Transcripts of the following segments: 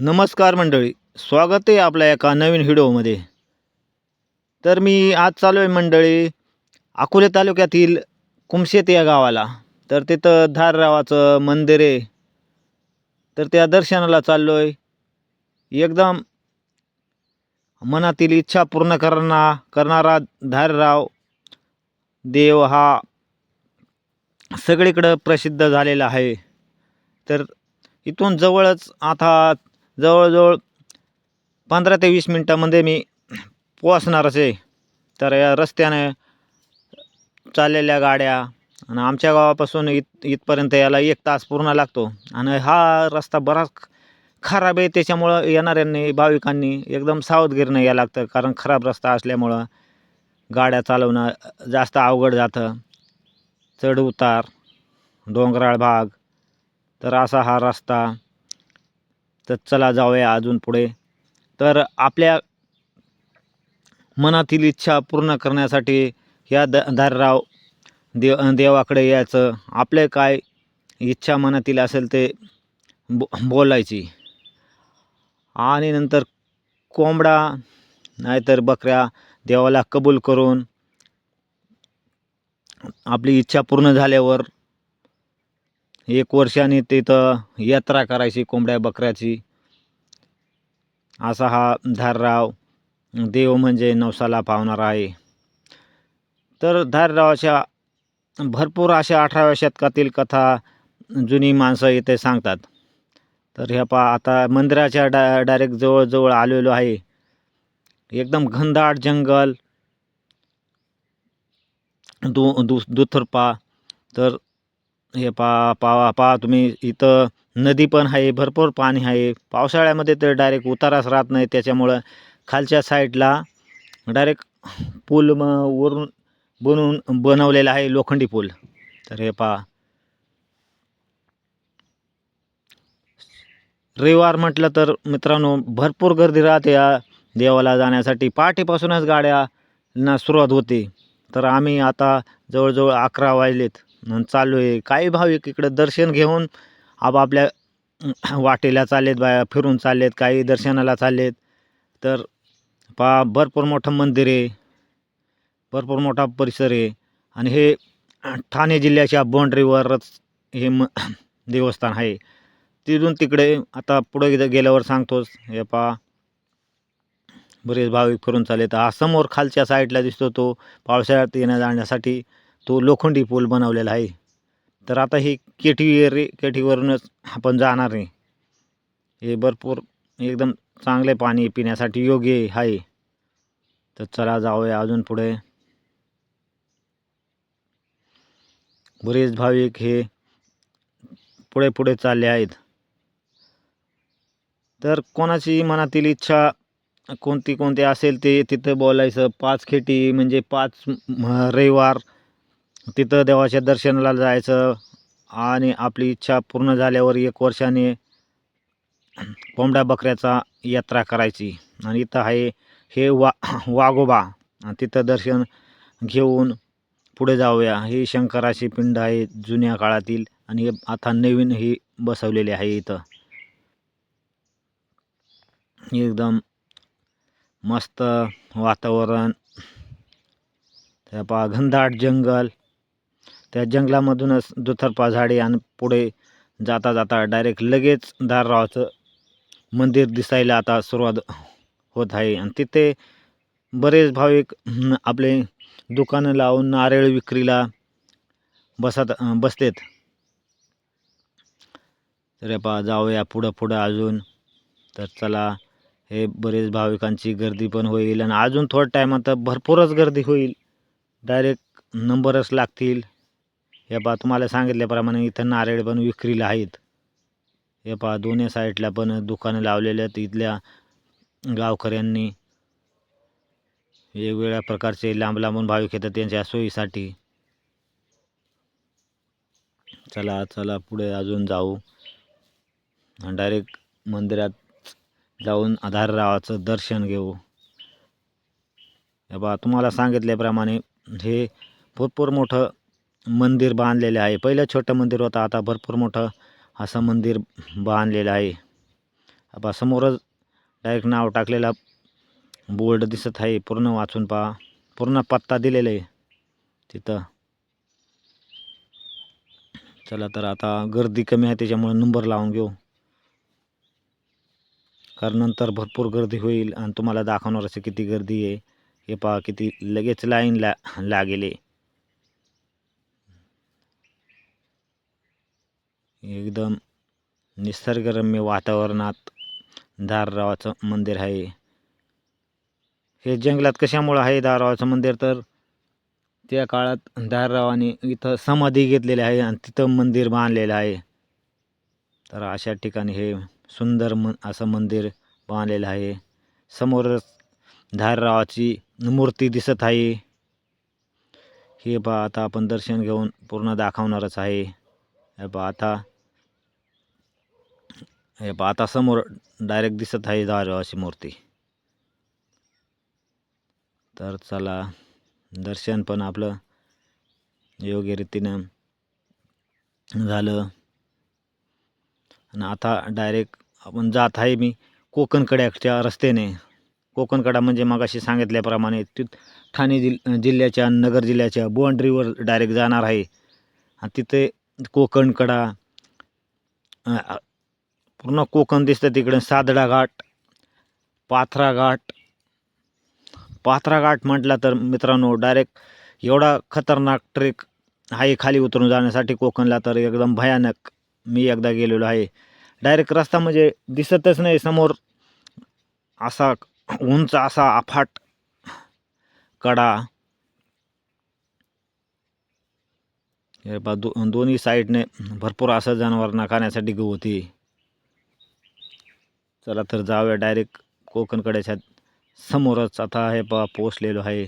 नमस्कार मंडळी स्वागत आहे आपल्या एका नवीन व्हिडिओमध्ये. तर मी आज चालू आहे मंडळी अकोले तालुक्यातील कुमशेत या गावाला. तर तिथं धाररावाचं मंदिर आहे. तर त्या दर्शनाला चाललो आहे एकदम मनातील इच्छा पूर्ण करणा करणारा धारराव देव हा सगळीकडं प्रसिद्ध झालेला आहे. तर इथून जवळच आता जवळजवळ पंधरा ते वीस मिनटामध्ये मी पोहोचणारच आहे तर या रस्त्याने चाललेल्या गाड्या आणि आमच्या गावापासून इत इथपर्यंत याला एक तास पूर्ण लागतो. आणि हा रस्ता बराच खराब आहे. त्याच्यामुळं येणाऱ्यांनी भाविकांनी एकदम सावधगिरीनं यायला लागतं. कारण खराब रस्ता असल्यामुळं गाड्या चालवणं जास्त अवघड जातं. चढ उतार डोंगराळ भाग. तर असा हा रस्ता तर चला जाऊया अजून पुढे. तर आपल्या मनातील इच्छा पूर्ण करण्यासाठी या द दारराव देव देवाकडे यायचं. आपले काय इच्छा मनातील असेल ते बो बोलायची. आणि नंतर कोंबडा नाहीतर बकऱ्या देवाला कबूल करून आपली इच्छा पूर्ण झाल्यावर एक वर्षाने तिथं यात्रा करायची कोंबड्या बकऱ्याची. असा हा धारराव देव म्हणजे नवसाला पावणारा आहे. तर धाररावाच्या भरपूर अशा अठराव्या शतकातील कथा जुनी माणसं इथे सांगतात. तर ह्या पा आता मंदिराच्या डा डायरेक्ट जवळजवळ आलेलो आहे. एकदम घनदाट जंगल. दु दु दुथरपा. तर हे पा पा पा तुम्ही इथं नदी पण आहे भरपूर पाणी आहे. पावसाळ्यामध्ये तर डायरेक्ट उताराच राहत नाही. त्याच्यामुळं खालच्या साईडला डायरेक्ट पूल म वरून बनवून बनवलेला आहे लोखंडी पूल. तर हे पा रविवार म्हटलं तर मित्रांनो भरपूर गर्दी राहते या देवाला जाण्यासाठी. पहाटेपासूनच गाड्यांना सुरुवात होते. तर आम्ही आता जवळजवळ अकरा वाजलेत. चालू आहे. काही भाविक इकडं दर्शन घेऊन आपापल्या वाटेला चाललेत बाया फिरून चाललेत काही दर्शनाला चाललेत. तर पा भरपूर मोठं मंदिर आहे. भरपूर मोठा परिसर आहे. आणि हे ठाणे जिल्ह्याच्या बाँड्रीवरच हे म देवस्थान आहे. तिथून तिकडे आता पुढे गे- गेल्यावर सांगतोच हे पा बरेच भाविक फिरून चाललेत. हा समोर खालच्या साईडला दिसतो तो पावसाळ्यात येण्या जाण्यासाठी. तो लोखंडी पूल बनवलेला आहे. तर आता हे केटी रे केटीवरूनच आपण जाणार नाही हे भरपूर एकदम चांगले पाणी पिण्यासाठी योग्य आहे. तर चला जाऊया अजून पुढे. बरेच भाविक हे पुढे पुढे चालले आहेत. तर कोणाची मनातील इच्छा कोणती कोणती असेल ते तिथं बोलायचं. पाच खेटी म्हणजे पाच म- रविवार तिथं देवाच्या दर्शनाला जायचं आणि आपली इच्छा पूर्ण झाल्यावर एक वर्षाने कोंबड्या बकऱ्याचा यात्रा करायची. आणि इथं आहे हे वा वाघोबा. आणि तिथं दर्शन घेऊन पुढे जाऊया. ही शंकराची पिंड आहे जुन्या काळातील आणि हे आता नवीन ही बसवलेली आहे इथं. एकदम मस्त वातावरण. त्या पा घनदाट जंगल. त्या जंगलामधूनच दुतर्फा झाडे आणि पुढे जाता जाता डायरेक्ट लगेच दाररावाचं मंदिर दिसायला आता सुरुवात होत आहे. आणि तिथे बरेच भाविक आपले दुकानं लावून नारळ विक्रीला बसत बसतेत तर पा जाऊया पुढं पुढं अजून. तर चला हे बरेच भाविकांची गर्दी पण होईल. आणि अजून थोड्या टायमात भरपूरच गर्दी होईल. डायरेक्ट नंबरच लागतील. हे पहा तुम्हाला सांगितल्याप्रमाणे इथं नारळ पण विक्रीला आहेत. हे पहा दोन्ही साईडला पण दुकानं लावलेले आहेत इथल्या गावकऱ्यांनी. वेगवेगळ्या प्रकारचे लांब लांबून भाविक येतात त्यांच्या सोयीसाठी. चला चला पुढे अजून जाऊ. डायरेक्ट मंदिरात जाऊन आधाररावाचं दर्शन घेऊ. हे बा तुम्हाला सांगितल्याप्रमाणे हे भरपूर मोठं मंदिर बांधलेलं आहे. पहिलं छोटं मंदिर होतं आता भरपूर मोठं असं मंदिर बांधलेलं आहे. आपा समोरच डायरेक्ट नाव टाकलेला बोर्ड दिसत आहे. पूर्ण वाचून पहा. पूर्ण पत्ता दिलेला आहे तिथं. चला तर आता गर्दी कमी आहे त्याच्यामुळे नंबर लावून घेऊ. कारण नंतर भरपूर गर्दी होईल आणि तुम्हाला दाखवणार असे किती गर्दी आहे. हे पहा किती लगेच लाईन ला लागेल आहे एकदम निसर्गरम्य वातावरणात धाररावाचं मंदिर आहे. हे जंगलात कशामुळं आहे धाररावाचं मंदिर? तर त्या काळात धाररावाने इथं समाधी घेतलेली आहे आणि तिथं मंदिर बांधलेलं आहे. तर अशा ठिकाणी हे सुंदर म असं मंदिर बांधलेलं आहे. समोरच धाररावाची मूर्ती दिसत आहे. हे पहा आता आपण दर्शन घेऊन पूर्ण दाखवणारच आहे. हे पहा आता हे पहा आता समोर डायरेक्ट दिसत आहे धाररावाची मूर्ती. तर चला दर्शन पण आपलं योग्य रीतीनं झालं. आणि आता डायरेक्ट आपण जात आहे मी कोकणकड्याच्या रस्त्याने. कोकणकडा म्हणजे मगाशी सांगितल्याप्रमाणे ति ठाणे जिल जिल्ह्याच्या नगर जिल्ह्याच्या बोंड्रीवर डायरेक्ट जाणार आहे. आणि तिथे कोकणकडा पूर्ण कोकण दिसतं तिकडे. सादडा घाट पाथरा घाट. पाथरा घाट म्हटला तर मित्रांनो डायरेक्ट एवढा खतरनाक ट्रेक आहे खाली उतरून जाण्यासाठी कोकणला तर एकदम भयानक मी एकदा गेलेलो आहे. डायरेक्ट रस्ता म्हणजे दिसतच नाही समोर. असा उंच असा अफाट कडा. हे बा दो दोन्ही साईडने भरपूर असं जनावरांना खाण्यासाठी गवती. चला तर जाऊया डायरेक्ट कोकणकड्याच्या समोरच आता हे पहा पोचलेलो आहे.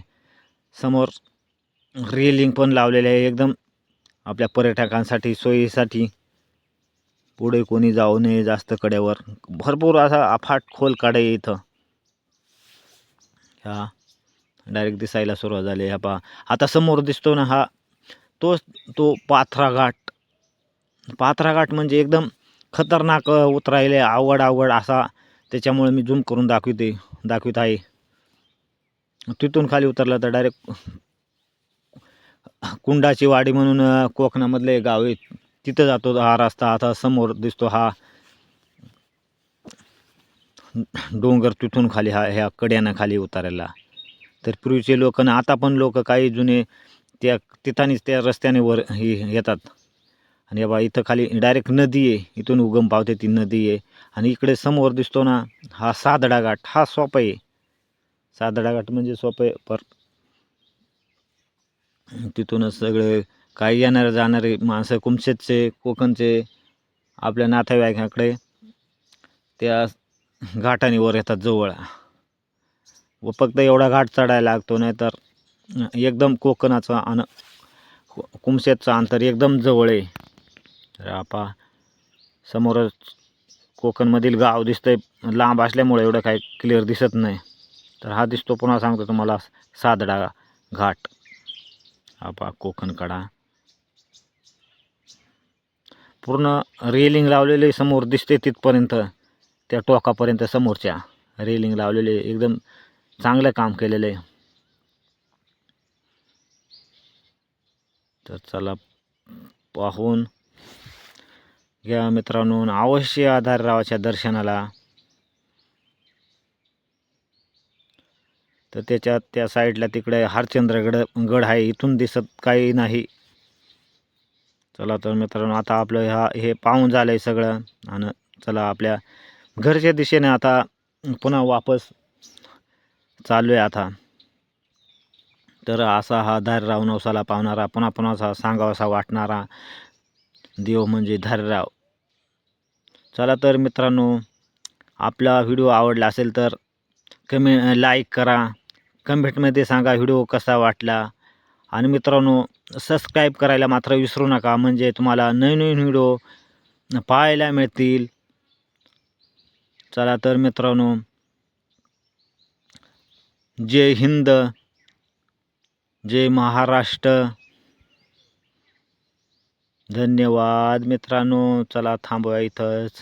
समोर रेलिंग पण लावलेले आहे एकदम. आपल्या पर्यटकांसाठी सोयीसाठी. पुढे कोणी जाऊ नये जास्त कड्यावर. भरपूर असा अफाट खोलकडे इथं. ह्या डायरेक्ट दिसायला सुरुवात झाली ह्या पहा आता समोर दिसतो ना हा तोच तो पाथरा घाट पाथरा घाट म्हणजे एकदम खतरनाक उतरायले आवड आवड असा त्याच्यामुळे मी झूम करून दाखवते दाखवित आहे. तिथून खाली उतरलं तर डायरेक्ट कुंडाची वाडी म्हणून कोकणामधले गाव आहे. तिथं जातो हा रस्ता. आता समोर दिसतो हा डोंगर तिथून खाली हा ह्या कड्यानं खाली उतारायला तर पूर्वीचे लोक ना आता पण लोक काही जुने त्या तिथानीच त्या रस्त्याने वर हे येतात. आणि बा इथं खाली डायरेक्ट नदी आहे. इथून उगम पावते ती नदी आहे. आणि इकडे समोर दिसतो ना हा सादडा घाट. हा सोपा आहे. सादडा घाट म्हणजे सोपं आहे. पर तिथूनच सगळे काही येणारे जाणारे माणसं कुमशेतचे कोकणचे आपल्या नातेवाईकाकडे त्या घाटाने वर येतात जवळ. व फक्त एवढा घाट चढायला लागतो नाही तर एकदम कोकणाचा आणि कुमशेतचं अंतर एकदम जवळ आहे. तर आपा समोरच कोकणमधील गाव दिसतंय. लांब असल्यामुळे एवढं काही क्लिअर दिसत नाही. तर हा दिसतो पुन्हा सांगतो तुम्हाला सादडा घाट. आपा कोकणकडा. पूर्ण रेलिंग लावलेले समोर दिसते तिथपर्यंत त्या टोकापर्यंत समोरच्या. रेलिंग लावलेले एकदम चांगलं काम केलेलं. आहे तर चला पाहून घ्या मित्रांनो अवश्य आधाररावाच्या दर्शनाला. तर त्याच्यात त्या साईडला तिकडे हरचंद्रगड गड आहे इथून दिसत काही नाही. चला तर मित्रांनो आता आपलं ह्या हे पाहून झालं आहे सगळं. आणि चला आपल्या घरच्या दिशेने आता पुन्हा वापस चालू आहे आता. तर असा हा धारराव नवसाला पावणारा पुन्हा पुन्हा असा सांगावासा वाटणारा देव म्हणजे धारराव. चला तर मित्रांनो आपला व्हिडिओ आवडला असेल तर कमी लाईक करा. कमेंटमध्ये सांगा व्हिडिओ कसा वाटला. आणि मित्रांनो सबस्क्राईब करायला मात्र विसरू नका. म्हणजे तुम्हाला नवीन नवीन व्हिडिओ पाहायला मिळतील. चला तर मित्रांनो जय हिंद जय महाराष्ट्र. धन्यवाद मित्रांनो. चला थांबूया इथंच.